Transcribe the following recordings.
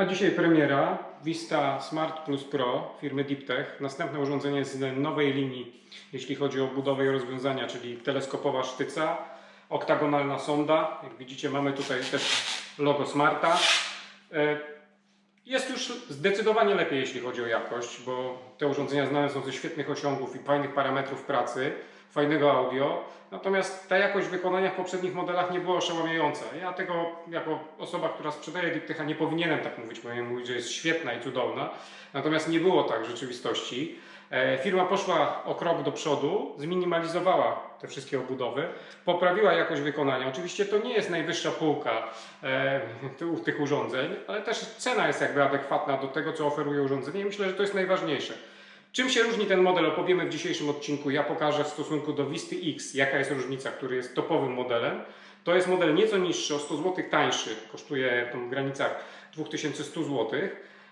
A dzisiaj premiera Vista Smart Plus Pro firmy Deeptech. Następne urządzenie z nowej linii, jeśli chodzi o budowę i rozwiązania, czyli teleskopowa sztyca, oktagonalna sonda. Jak widzicie mamy tutaj też logo Smarta. E, Jest już zdecydowanie lepiej, jeśli chodzi o jakość, bo te urządzenia znane są ze świetnych osiągów i fajnych parametrów pracy, fajnego audio. Natomiast ta jakość wykonania w poprzednich modelach nie była oszałamiająca. Ja tego jako osoba, która sprzedaje Diptycha nie powinienem tak mówić, powinienem mówić, że jest świetna i cudowna. Natomiast nie było tak w rzeczywistości. E, Firma poszła o krok do przodu, zminimalizowała te wszystkie obudowy, poprawiła jakość wykonania. Oczywiście to nie jest najwyższa półka e, tych- urządzeń, ale też cena jest jakby adekwatna do tego, co oferuje urządzenie i myślę, że to jest najważniejsze. Czym się różni ten model opowiemy w dzisiejszym odcinku. Ja pokażę w stosunku do Visty X, jaka jest różnica, który jest topowym modelem. To jest model nieco niższy, o 100 zł tańszy, kosztuje w granicach 2100 zł.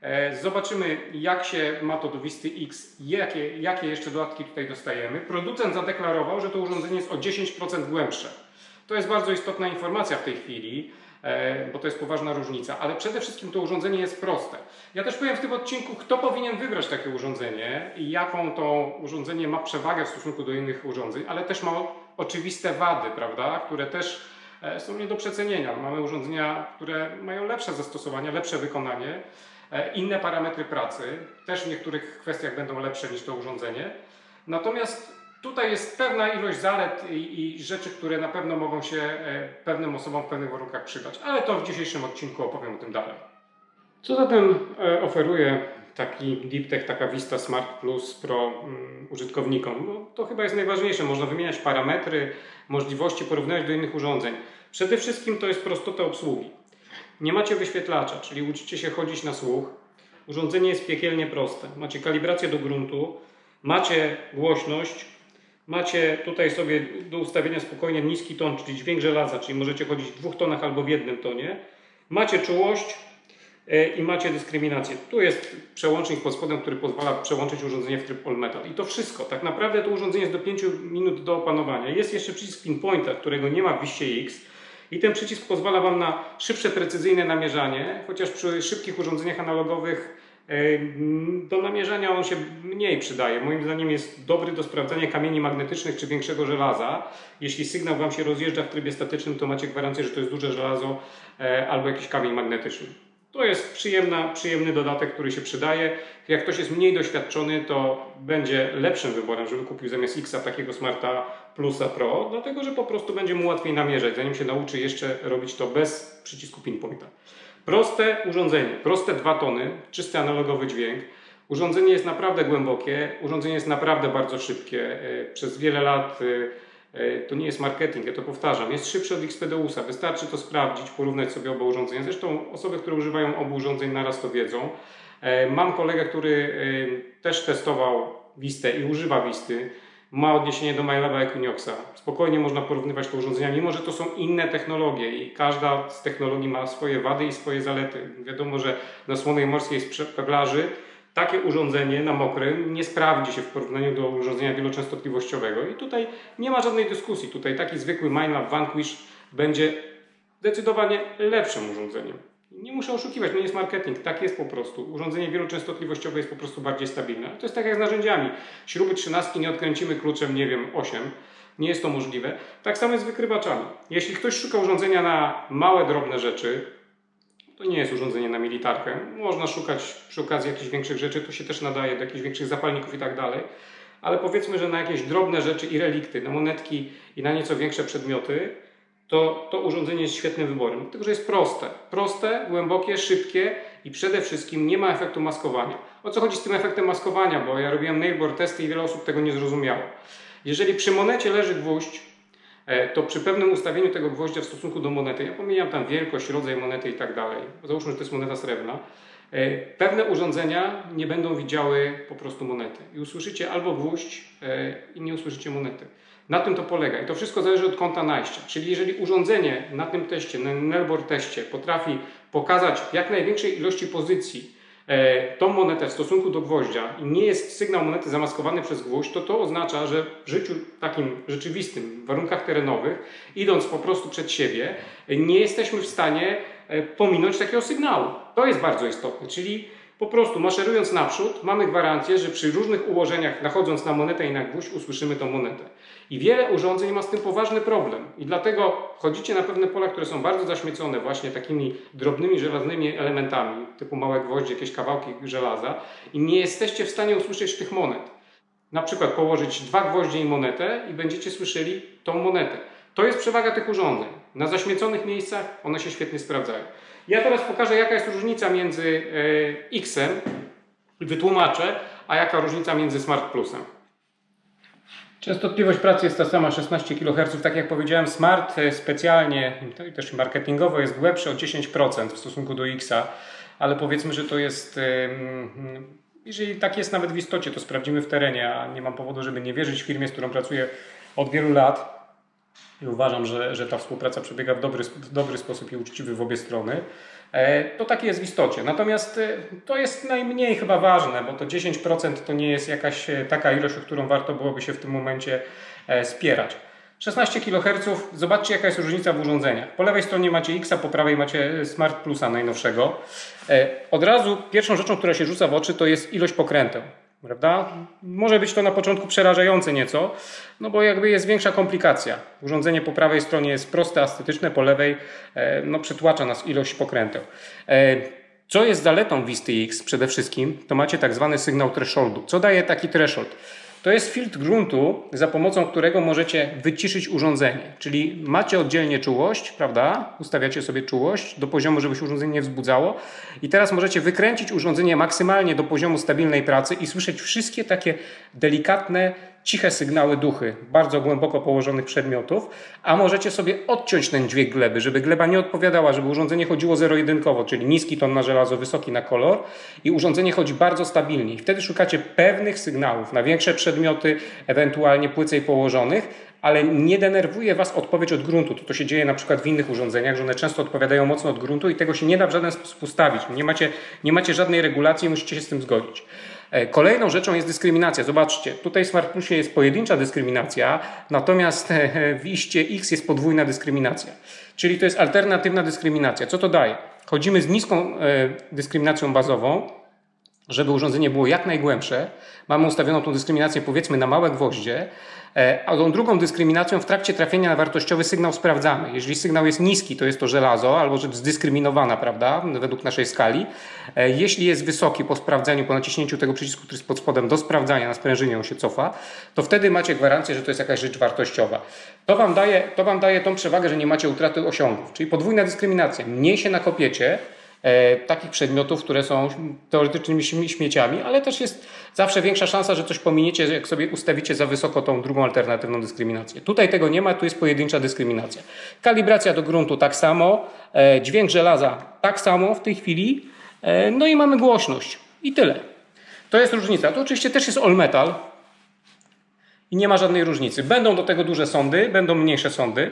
E, Zobaczymy, jak się ma to do Visty X, jakie, jakie jeszcze dodatki tutaj dostajemy. Producent zadeklarował, że to urządzenie jest o 10% głębsze. To jest bardzo istotna informacja w tej chwili, bo to jest poważna różnica, ale przede wszystkim to urządzenie jest proste. Ja też powiem w tym odcinku, kto powinien wybrać takie urządzenie i jaką to urządzenie ma przewagę w stosunku do innych urządzeń, ale też ma oczywiste wady, prawda, które też e, są nie do przecenienia. Mamy urządzenia, które mają lepsze zastosowania, lepsze wykonanie, e, inne parametry pracy, też w niektórych kwestiach będą lepsze niż to urządzenie. Natomiast tutaj jest pewna ilość zalet i, i rzeczy, które na pewno mogą się e, pewnym osobom w pewnych warunkach przydać, ale to w dzisiejszym odcinku opowiem o tym dalej. Co zatem e, oferuje taki Deeptech, taka Vista Smart Plus Pro mm, użytkownikom? No, to chyba jest najważniejsze. Można wymieniać parametry, możliwości, porównywać do innych urządzeń. Przede wszystkim to jest prostota obsługi. Nie macie wyświetlacza, czyli uczycie się chodzić na słuch. Urządzenie jest piekielnie proste. Macie kalibrację do gruntu, macie głośność, macie tutaj sobie do ustawienia spokojnie niski ton, czyli dźwięk żelaza, czyli możecie chodzić w dwóch tonach albo w jednym tonie. Macie czułość, E, i macie dyskryminację. Tu jest przełącznik pod spodem, który pozwala przełączyć urządzenie w tryb All Metal. I to wszystko. Tak naprawdę to urządzenie jest do 5 minut do opanowania. Jest jeszcze przycisk pinpointa, którego nie ma w Wiście X. I ten przycisk pozwala Wam na szybsze, precyzyjne namierzanie, chociaż przy szybkich urządzeniach analogowych do namierzania on się mniej przydaje. Moim zdaniem jest dobry do sprawdzania kamieni magnetycznych czy większego żelaza. Jeśli sygnał Wam się rozjeżdża w trybie statycznym, to macie gwarancję, że to jest duże żelazo e, albo jakiś kamień magnetyczny. To jest przyjemna, przyjemny dodatek, który się przydaje. Jak ktoś jest mniej doświadczony, to będzie lepszym wyborem, żeby kupił zamiast Xa takiego Smarta Plusa Pro, dlatego że po prostu będzie mu łatwiej namierzać, zanim się nauczy jeszcze robić to bez przycisku pinpointa. Proste urządzenie, proste dwa tony, czysty analogowy dźwięk. Urządzenie jest naprawdę głębokie, urządzenie jest naprawdę bardzo szybkie. E, Przez wiele lat e, e, to nie jest marketing, ja to powtarzam, jest szybszy od Xpedeusa. Wystarczy to sprawdzić, porównać sobie oba urządzenia. Zresztą osoby, które używają obu urządzeń naraz to wiedzą. Mam kolegę, który też testował Vistę i używa Visty. Ma odniesienie do MyLaba Equinoxa. Spokojnie można porównywać te urządzenia, mimo że to są inne technologie i każda z technologii ma swoje wady i swoje zalety. Wiadomo, że na słonej morskiej z plaży takie urządzenie na mokrym nie sprawdzi się w porównaniu do urządzenia wieloczęstotliwościowego i tutaj nie ma żadnej dyskusji. Tutaj taki zwykły MindLab Vanquish będzie zdecydowanie lepszym urządzeniem. Nie muszę oszukiwać, to nie jest marketing, tak jest po prostu. Urządzenie wieloczęstotliwościowe jest po prostu bardziej stabilne. To jest tak jak z narzędziami. Śruby 13 nie odkręcimy kluczem, nie wiem, 8. Nie jest to możliwe. Tak samo jest z wykrywaczami. Jeśli ktoś szuka urządzenia na małe, drobne rzeczy, to nie jest urządzenie na militarkę. Można szukać przy okazji jakichś większych rzeczy, to się też nadaje do jakichś większych zapalników i tak dalej. Ale powiedzmy, że na jakieś drobne rzeczy i relikty, na monetki i na nieco większe przedmioty, to to urządzenie jest świetnym wyborem. Dlatego, że jest proste. Proste, głębokie, szybkie i przede wszystkim nie ma efektu maskowania. O co chodzi z tym efektem maskowania? Bo ja robiłem nailboard testy i wiele osób tego nie zrozumiało. Jeżeli przy monecie leży gwóźdź, e, to przy pewnym ustawieniu tego gwoździa w stosunku do monety, ja pomijam tam wielkość, rodzaj monety i tak dalej, załóżmy, że to jest moneta srebrna, e, pewne urządzenia nie będą widziały po prostu monety. I usłyszycie albo gwóźdź e, i nie usłyszycie monety. Na tym to polega i to wszystko zależy od kąta najścia. Czyli jeżeli urządzenie na tym teście, na Nelbor teście potrafi pokazać jak największej ilości pozycji e, tą monetę w stosunku do gwoździa i nie jest sygnał monety zamaskowany przez gwóźdź, to to oznacza, że w życiu takim rzeczywistym, w warunkach terenowych, idąc po prostu przed siebie, nie jesteśmy w stanie e, pominąć takiego sygnału. To jest bardzo istotne, czyli po prostu maszerując naprzód, mamy gwarancję, że przy różnych ułożeniach, nachodząc na monetę i na gwóźdź, usłyszymy tą monetę. I wiele urządzeń ma z tym poważny problem. I dlatego chodzicie na pewne pola, które są bardzo zaśmiecone właśnie takimi drobnymi żelaznymi elementami, typu małe gwoździe, jakieś kawałki żelaza, i nie jesteście w stanie usłyszeć tych monet. Na przykład położyć dwa gwoździe i monetę i będziecie słyszeli tą monetę. To jest przewaga tych urządzeń. Na zaśmieconych miejscach one się świetnie sprawdzają. Ja teraz pokażę, jaka jest różnica między e, X-em, wytłumaczę, a jaka różnica między Smart Plusem. Częstotliwość pracy jest ta sama 16 kHz. Tak jak powiedziałem, Smart e, specjalnie, też marketingowo jest głębszy o 10% w stosunku do Xa, ale powiedzmy, że to jest. Jeżeli tak jest nawet w istocie, to sprawdzimy w terenie, a nie mam powodu, żeby nie wierzyć firmie, z którą pracuję od wielu lat. I uważam, że, że ta współpraca przebiega w dobry, w dobry sposób i uczciwy w obie strony. E, To tak jest w istocie. Natomiast e, to jest najmniej chyba ważne, bo to 10% to nie jest jakaś e, taka ilość, o którą warto byłoby się w tym momencie spierać. 16 kHz, zobaczcie jaka jest różnica w urządzeniach. Po lewej stronie macie X, a po prawej macie Smart Plusa najnowszego. Od razu pierwszą rzeczą, która się rzuca w oczy, to jest ilość pokręteł. Prawda? Może być to na początku przerażające nieco, no bo jakby jest większa komplikacja. Urządzenie po prawej stronie jest proste, estetyczne, po lewej e, no, przytłacza nas ilość pokręteł. E, Co jest zaletą Visty X przede wszystkim, to macie tak zwany sygnał thresholdu. Co daje taki threshold? To jest filtr gruntu, za pomocą którego możecie wyciszyć urządzenie. Czyli macie oddzielnie czułość, prawda? Ustawiacie sobie czułość do poziomu, żeby się urządzenie nie wzbudzało. I teraz możecie wykręcić urządzenie maksymalnie do poziomu stabilnej pracy i słyszeć wszystkie takie delikatne, ciche sygnały duchy, bardzo głęboko położonych przedmiotów, a możecie sobie odciąć ten dźwięk gleby, żeby gleba nie odpowiadała, żeby urządzenie chodziło zero-jedynkowo, czyli niski ton na żelazo, wysoki na kolor i urządzenie chodzi bardzo stabilnie. I wtedy szukacie pewnych sygnałów na większe przedmioty, ewentualnie płycej położonych, ale nie denerwuje Was odpowiedź od gruntu. To, to się dzieje na przykład w innych urządzeniach, że one często odpowiadają mocno od gruntu i tego się nie da w żaden sposób ustawić. Nie macie, nie macie żadnej regulacji i musicie się z tym zgodzić. E, Kolejną rzeczą jest dyskryminacja. Zobaczcie, tutaj w Smart Plusie jest pojedyncza dyskryminacja, natomiast e, w iście X jest podwójna dyskryminacja. Czyli to jest alternatywna dyskryminacja. Co to daje? Chodzimy z niską e, dyskryminacją bazową, żeby urządzenie było jak najgłębsze. Mamy ustawioną tą dyskryminację powiedzmy na małe gwoździe, e, a tą drugą dyskryminacją w trakcie trafienia na wartościowy sygnał sprawdzamy. Jeżeli sygnał jest niski, to jest to żelazo albo rzecz zdyskryminowana, prawda, według naszej skali. E, Jeśli jest wysoki po sprawdzeniu, po naciśnięciu tego przycisku, który jest pod spodem do sprawdzania, na sprężynie on się cofa, to wtedy macie gwarancję, że to jest jakaś rzecz wartościowa. To wam daje, to wam daje tą przewagę, że nie macie utraty osiągów, czyli podwójna dyskryminacja. Mniej się nakopiecie, e, takich przedmiotów, które są teoretycznymi śmie- śmieciami, ale też jest zawsze większa szansa, że coś pominiecie, jak sobie ustawicie za wysoko tą drugą alternatywną dyskryminację. Tutaj tego nie ma, tu jest pojedyncza dyskryminacja. Kalibracja do gruntu tak samo, e, dźwięk żelaza tak samo w tej chwili, e, no i mamy głośność i tyle. To jest różnica. To oczywiście też jest all metal, i nie ma żadnej różnicy. Będą do tego duże sądy, będą mniejsze sądy.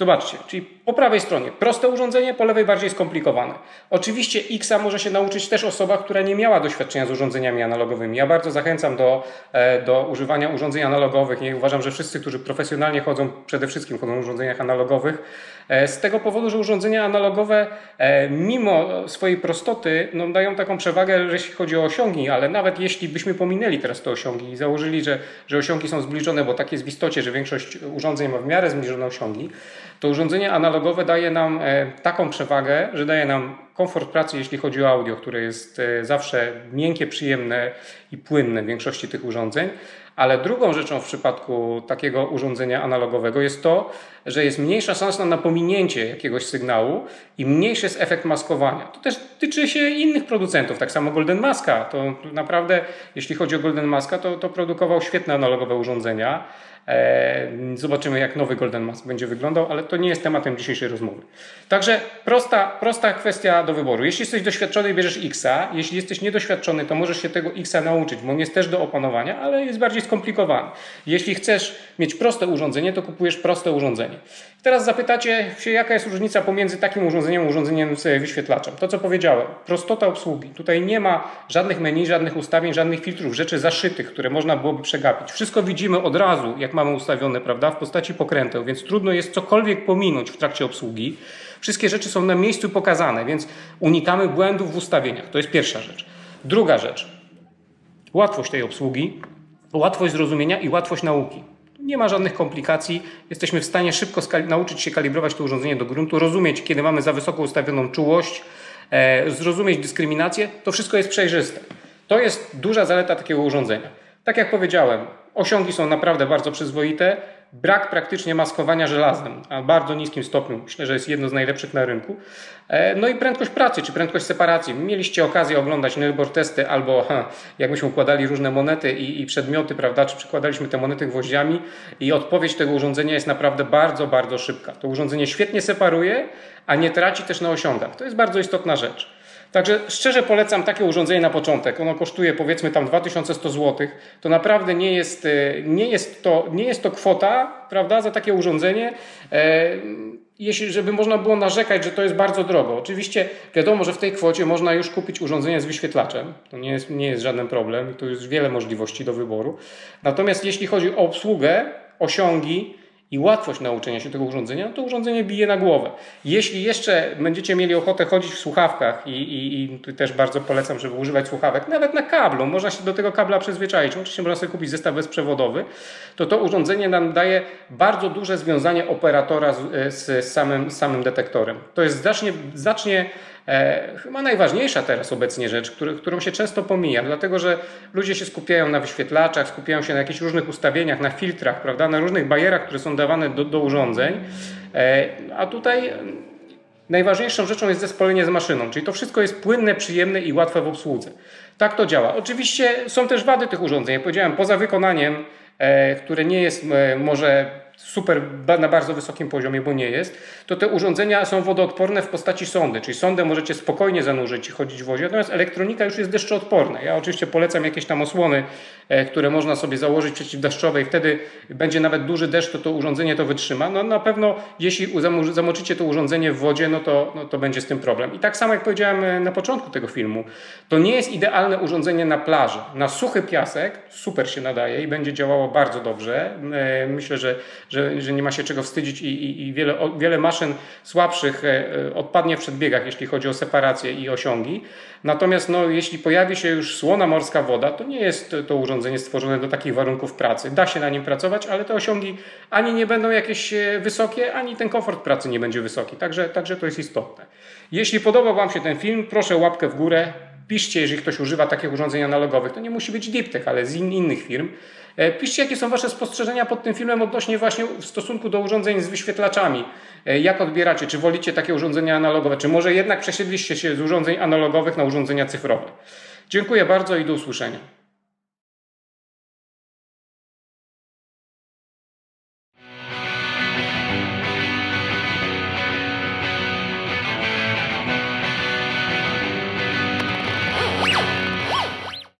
Zobaczcie, czyli po prawej stronie proste urządzenie, po lewej bardziej skomplikowane. Oczywiście Xa może się nauczyć też osoba, która nie miała doświadczenia z urządzeniami analogowymi. Ja bardzo zachęcam do, e, do używania urządzeń analogowych i uważam, że wszyscy, którzy profesjonalnie chodzą, przede wszystkim chodzą w urządzeniach analogowych, e, z tego powodu, że urządzenia analogowe e, mimo swojej prostoty no, dają taką przewagę, że jeśli chodzi o osiągi, ale nawet jeśli byśmy pominęli teraz te osiągi i założyli, że, że osiągi są zbliżone, bo tak jest w istocie, że większość urządzeń ma w miarę zbliżone osiągi, to urządzenie analogowe daje nam e, taką przewagę, że daje nam komfort pracy, jeśli chodzi o audio, które jest e, zawsze miękkie, przyjemne i płynne w większości tych urządzeń. Ale drugą rzeczą w przypadku takiego urządzenia analogowego jest to, że jest mniejsza szansa na pominięcie jakiegoś sygnału i mniejszy jest efekt maskowania. To też tyczy się innych producentów, tak samo Golden Maska. To naprawdę, jeśli chodzi o Golden Maska, to, to produkował świetne analogowe urządzenia. E, Zobaczymy, jak nowy Golden Mask będzie wyglądał, ale to nie jest tematem dzisiejszej rozmowy. Także prosta, prosta kwestia do wyboru. Jeśli jesteś doświadczony bierzesz Xa, jeśli jesteś niedoświadczony, to możesz się tego Xa nauczyć, bo on jest też do opanowania, ale jest bardziej skomplikowany. Jeśli chcesz mieć proste urządzenie, to kupujesz proste urządzenie. Teraz zapytacie się, jaka jest różnica pomiędzy takim urządzeniem a urządzeniem z wyświetlaczem. To, co powiedziałem, prostota obsługi. Tutaj nie ma żadnych menu, żadnych ustawień, żadnych filtrów, rzeczy zaszytych, które można byłoby przegapić. Wszystko widzimy od razu, jak mamy ustawione, prawda, w postaci pokręteł, więc trudno jest cokolwiek pominąć w trakcie obsługi. Wszystkie rzeczy są na miejscu pokazane, więc unikamy błędów w ustawieniach. To jest pierwsza rzecz. Druga rzecz. Łatwość tej obsługi, łatwość zrozumienia i łatwość nauki. Nie ma żadnych komplikacji. Jesteśmy w stanie szybko nauczyć się kalibrować to urządzenie do gruntu, rozumieć, kiedy mamy za wysoko ustawioną czułość, e, zrozumieć dyskryminację. To wszystko jest przejrzyste. To jest duża zaleta takiego urządzenia. Tak jak powiedziałem, osiągi są naprawdę bardzo przyzwoite. Brak praktycznie maskowania żelazem, a bardzo niskim stopniu. Myślę, że jest jedno z najlepszych na rynku. E, No i prędkość pracy, czy prędkość separacji. Mieliście okazję oglądać Nailboard testy albo jak myśmy układali różne monety i, i przedmioty, prawda, czy przykładaliśmy te monety gwoździami i odpowiedź tego urządzenia jest naprawdę bardzo, bardzo szybka. To urządzenie świetnie separuje, a nie traci też na osiągach. To jest bardzo istotna rzecz. Także szczerze polecam takie urządzenie na początek. Ono kosztuje powiedzmy tam 2100 zł. To naprawdę nie jest, e, nie jest, to, nie jest to kwota, prawda, za takie urządzenie. E, jeśli, żeby można było narzekać, że to jest bardzo drogo. Oczywiście wiadomo, że w tej kwocie można już kupić urządzenie z wyświetlaczem. To nie jest, nie jest żaden problem tu jest wiele możliwości do wyboru. Natomiast jeśli chodzi o obsługę, osiągi i łatwość nauczenia się tego urządzenia, to urządzenie bije na głowę. Jeśli jeszcze będziecie mieli ochotę chodzić w słuchawkach i, i, i też bardzo polecam, żeby używać słuchawek, nawet na kablu, można się do tego kabla przyzwyczaić, oczywiście można sobie kupić zestaw bezprzewodowy, to to urządzenie nam daje bardzo duże związanie operatora z, z samym, samym detektorem. To jest znacznie, znacznie E, chyba najważniejsza teraz obecnie rzecz, który, którą się często pomija, dlatego że ludzie się skupiają na wyświetlaczach, skupiają się na jakichś różnych ustawieniach, na filtrach, prawda, na różnych barierach, które są dawane do, do urządzeń, e, a tutaj najważniejszą rzeczą jest zespolenie z maszyną, czyli to wszystko jest płynne, przyjemne i łatwe w obsłudze. Tak to działa. Oczywiście są też wady tych urządzeń. Jak powiedziałem, poza wykonaniem, e, które nie jest e, może super na bardzo wysokim poziomie, bo nie jest, to te urządzenia są wodoodporne w postaci sondy, czyli sondę możecie spokojnie zanurzyć i chodzić w wodzie, natomiast elektronika już jest deszczoodporna. Ja oczywiście polecam jakieś tam osłony, e, które można sobie założyć przeciwdeszczowe i wtedy będzie nawet duży deszcz, to to urządzenie to wytrzyma. No na pewno jeśli zamo- zamoczycie to urządzenie w wodzie, no to, no to będzie z tym problem. I tak samo jak powiedziałem e, na początku tego filmu, to nie jest idealne urządzenie na plaży. Na suchy piasek super się nadaje i będzie działało bardzo dobrze. E, Myślę, że, że, że nie ma się czego wstydzić i, i, i wiele, wiele maszyn słabszych e, e, odpadnie w przedbiegach, jeśli chodzi o separację i osiągi. Natomiast no, jeśli pojawi się już słona morska woda, to nie jest to urządzenie stworzone do takich warunków pracy. Da się na nim pracować, ale te osiągi ani nie będą jakieś e, wysokie, ani ten komfort pracy nie będzie wysoki. Także, także to jest istotne. Jeśli podobał Wam się ten film, proszę łapkę w górę. Piszcie, jeżeli ktoś używa takich urządzeń analogowych. To nie musi być DeepTech, ale z in, innych firm. E, Piszcie, jakie są Wasze spostrzeżenia pod tym filmem odnośnie właśnie w stosunku do urządzeń z wyświetlaczami. E, Jak odbieracie? Czy wolicie takie urządzenia analogowe? Czy może jednak przesiedliście się z urządzeń analogowych na urządzenia cyfrowe? Dziękuję bardzo i do usłyszenia.